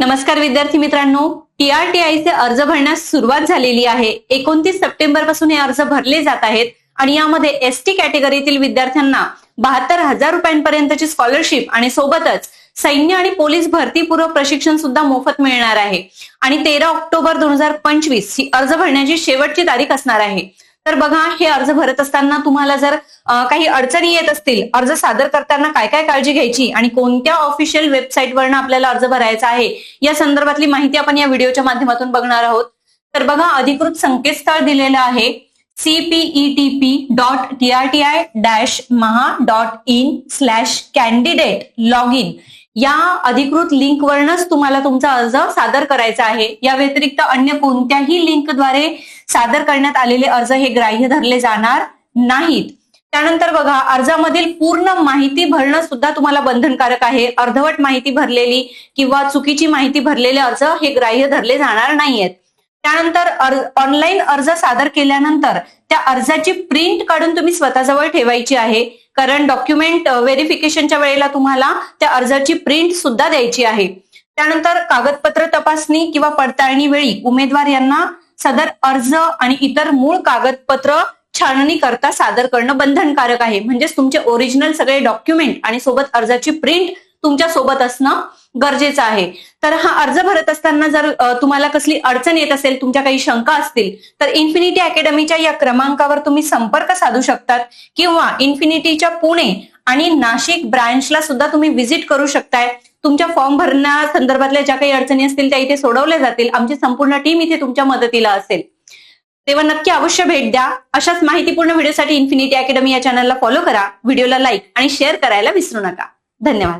नमस्कार विद्यार्थी मित्रांनो. टीआरटीआयचे अर्ज भरण्यास सुरुवात झालेली आहे. एकोणतीस सप्टेंबरपासून हे अर्ज भरले जात आहेत आणि यामध्ये एस टी कॅटेगरीतील विद्यार्थ्यांना बहात्तर हजार रुपयांपर्यंतची स्कॉलरशिप आणि सोबतच सैन्य आणि पोलीस भरतीपूर्व प्रशिक्षण सुद्धा मोफत मिळणार आहे. आणि तेरा ऑक्टोबर दोन हजार पंचवीस ही अर्ज भरण्याची शेवटची तारीख असणार आहे. तर बघा हे अर्ज भरत असताना तुम्हाला जर काही अडचणी येत असतील अर्ज सादर करताना काय काय काळजी घ्यायची आणि कोणत्या ऑफिशियल वेबसाईटवरनं आपल्याला अर्ज भरायचा आहे या संदर्भातली माहिती आपण या व्हिडिओच्या माध्यमातून बघणार आहोत. तर बघा अधिकृत संकेतस्थळ दिलेलं आहे CPETP dot TRTI dash Maha dot in slash candidate log in या अधिकृत लिंकवरनच तुम्हाला तुमचा अर्ज सादर करायचा आहे. या व्यतिरिक्त अन्य कोणत्याही लिंकद्वारे सादर करण्यात आलेले अर्ज हे ग्राह्य धरले जाणार नाहीत. त्यानंतर बघा अर्जामधील पूर्ण माहिती भरणं सुद्धा तुम्हाला बंधनकारक आहे. अर्धवट माहिती भरलेली किंवा चुकीची माहिती भरलेले अर्ज हे ग्राह्य धरले जाणार नाहीयेत. त्यानंतर ऑनलाईन अर्ज सादर केल्यानंतर त्या अर्जाची प्रिंट काढून तुम्ही स्वतःजवळ ठेवायची आहे. कारण डॉक्युमेंट व्हेरिफिकेशनच्या वेळेला तुम्हाला त्या अर्जाची प्रिंट सुद्धा द्यायची आहे. त्यानंतर कागदपत्र तपासणी किंवा पडताळणी वेळी उमेदवार यांना सदर अर्ज आणि इतर मूळ कागदपत्र छाननी करता सादर करणं बंधनकारक आहे. म्हणजेच तुमचे ओरिजिनल सगळे डॉक्युमेंट आणि सोबत अर्जाची प्रिंट तुमच्यासोबत असणं गरजेचं आहे. तर हा अर्ज भरत असताना जर तुम्हाला कसली अडचण येत असेल तुमच्या काही शंका असतील तर इन्फिनिटी अकॅडमीच्या या क्रमांकावर तुम्ही संपर्क साधू शकतात किंवा इन्फिनिटीच्या पुणे आणि नाशिक ब्रांचला सुद्धा तुम्ही व्हिजिट करू शकताय. तुमच्या फॉर्म भरण्या संदर्भातल्या ज्या काही अडचणी असतील त्या इथे सोडवल्या जातील. आमची संपूर्ण टीम इथे तुमच्या मदतीला असेल. तेव्हा नक्की अवश्य भेट द्या. अशाच माहितीपूर्ण व्हिडिओसाठी इन्फिनिटी अकॅडमी या चॅनलला फॉलो करा. व्हिडिओला लाईक आणि शेअर करायला विसरू नका. धन्यवाद.